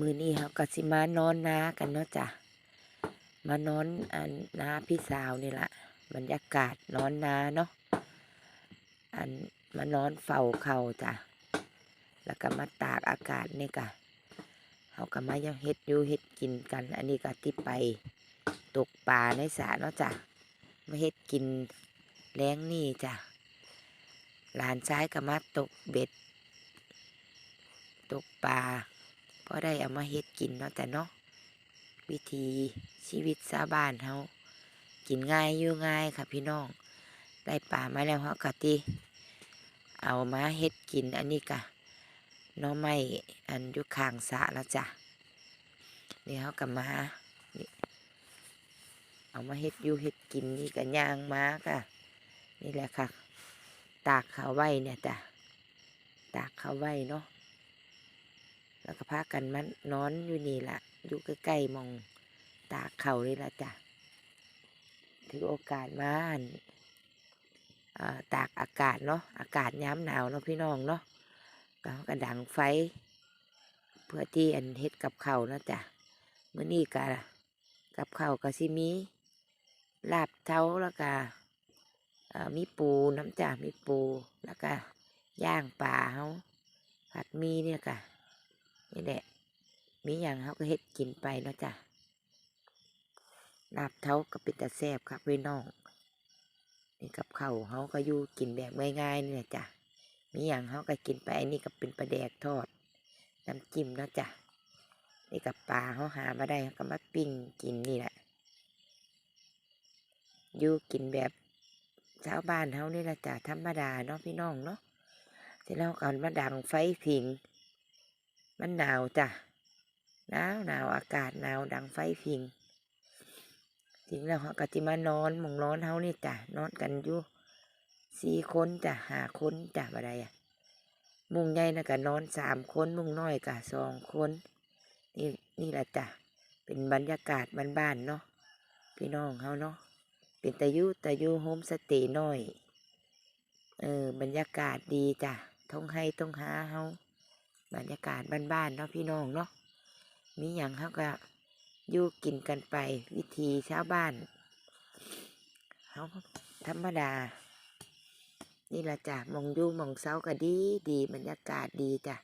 มือนี้เขาก็สิมานอนนากันเนาะจ้ะมานอนอันนาพี่สาวนี่ละบรรยากาศนอนนาเนาะอันมานอนเฝ้าเขาจ้ะแล้วก็มาตากอากาศนี่กะเขาก็มายังเฮ็ดอยู่เฮ็ดกินกัน อันนี้ก็ที่ไปตกปลาในสระเนาะจ้ะมาเฮ็ดกินแล้งนี่จ้ะหลานชายก็มาตกเบ็ด ตกปลา อได้เอามาเฮ็ดกินเนาะจ้ะเนาะวิธีชีวิตชาวบ้านเฮากินง่ายอยู่ง่ายค่ะพี่น้อง ได้ปลามาแล้วเฮากะติเอามาเฮ็ดกินอันนี้กะน้อไม้อันอยู่ข้างสะแล้วจ้ะนี่เฮาก็มานี่เอามาเฮ็ดอยู่เฮ็ดกินนี่ก็ย่างมากะนี่แหละค่ะ ตากเขาวไว้เนี่ยจ้ะตากเขาวไว้เนาะ แล้วก็พากันมานอนอยู่นี่ละอยู่ใกล้ๆมองตาเขานี่ละจ้ะถือโอกาสมาหันตากอากาศเนาะอากาศย้ำหนาวเนาะพี่น้องเนาะก็เราก็ดังไฟ เพื่อที่อันเฮ็ดกับเขานะจ้ะเมื้อนี้ก็กับเขาวก็สิมีลาบเท้าแล้วก็มีปูน้ำจ้ะมีปูแล้วก็ย่างปลาเฮาผัดมีเนี่ยก็ นี่แหละ มีอย่างเขาก็เฮ็ดกินไปเนาะจ้ะลาบเท้ากับเป็นตาแซบครับพี่น้อง นี่กับเขาเขาก็อยู่กินแบบง่ายๆนี่แหละจ้ะ มีอย่างเขาก็กินไปอันนี้ก็เป็นปลาแดกทอด น้ำจิ้มเนาะจ้ะ นี่กับปลาเขาหามาได้ก็มาปิ้งกินนี่แหละ อยู่กินแบบชาวบ้านเขานี่แหละจ้ะธรรมดาเนาะพี่น้องเนาะเสร็จแล้วก่อนมาดังไฟผิง มันหนาวจ้ะหนาวหนาวอากาศหนาวดังไฟพิงถึงแล้วเขาก็จิมานอนมองนอนเฮานี่จ้ะนอนกันอยู่สี่คนจ้ะห้าคนจ้ะบ่ได้อะมุงใหญ่นะก็นอนสามคนมุงน้อยก็สองคนนี่นี่แหละจ้ะเป็นบรรยากาศบ้านๆเนาะพี่น้องเฮาเนาะเป็นตะยุตะยุโฮมสเตย์น้อยเออบรรยากาศดีจ้ะท้องให้ต้องหาเฮา บรรยากาศบ้านๆเนาะพี่น้องเนาะมีอย่างเขาก็อยู่กินกันไปวิธีชาวบ้านเขาธรรมดา นี่ละจ้ะมองยู่มองเสาก็ดีดีบรรยากาศดีจ้ะ